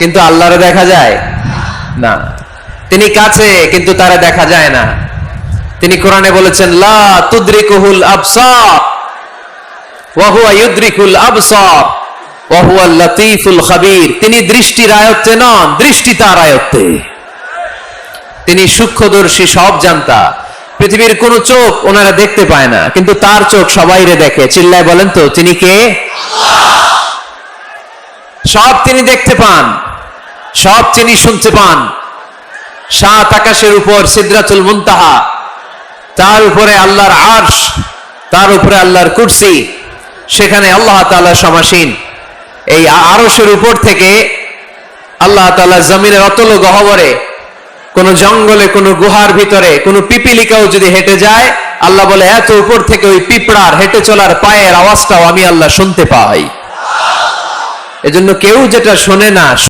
কিন্তু আল্লাহরে দেখা যায়? না। তিনি কাছে, কিন্তু তারা দেখা যায় না। তিনি কোরআনে বলেছেন, লা তুদ্রিকুহুল আবসার, ওয়া হুয়া ইউদ্রিকুল আবসার, ওয়া হুয়া লাতীফুল তিনি নন, দৃষ্টি তার আয়ত্তে। তিনি সূক্ষ্মদর্শী, সব জানতা। পৃথিবীর কোন চোখ ওনারা দেখতে পায় না, কিন্তু তার চোখ সবাইরে দেখে। চিল্লায় বলেন তো, তিনি কে? সব তিনি দেখতে পান। সব তিনি শুনতে পান। সাত আকাশের উপর সিদ্রাতুল মুনতাহা, তার উপরে আল্লাহর আরশ, তার উপরে আল্লাহর কুরসি, সেখানে আল্লাহ তাআলা সমাসীন। এই আরশের উপর থেকে আল্লাহ তাআলা জমিনের অতল গহবরে, কোন জঙ্গলে, কোন গুহার ভিতরে, কোন পিপিলিকাও যদি হেঁটে যায়, আল্লাহ বলে, এত উপর থেকে ওই পিঁপড়ার হেঁটে চলার পায়ের আওয়াজটাও আমি আল্লাহ শুনতে পাই। এজন্য কেউ যেটা শোনে না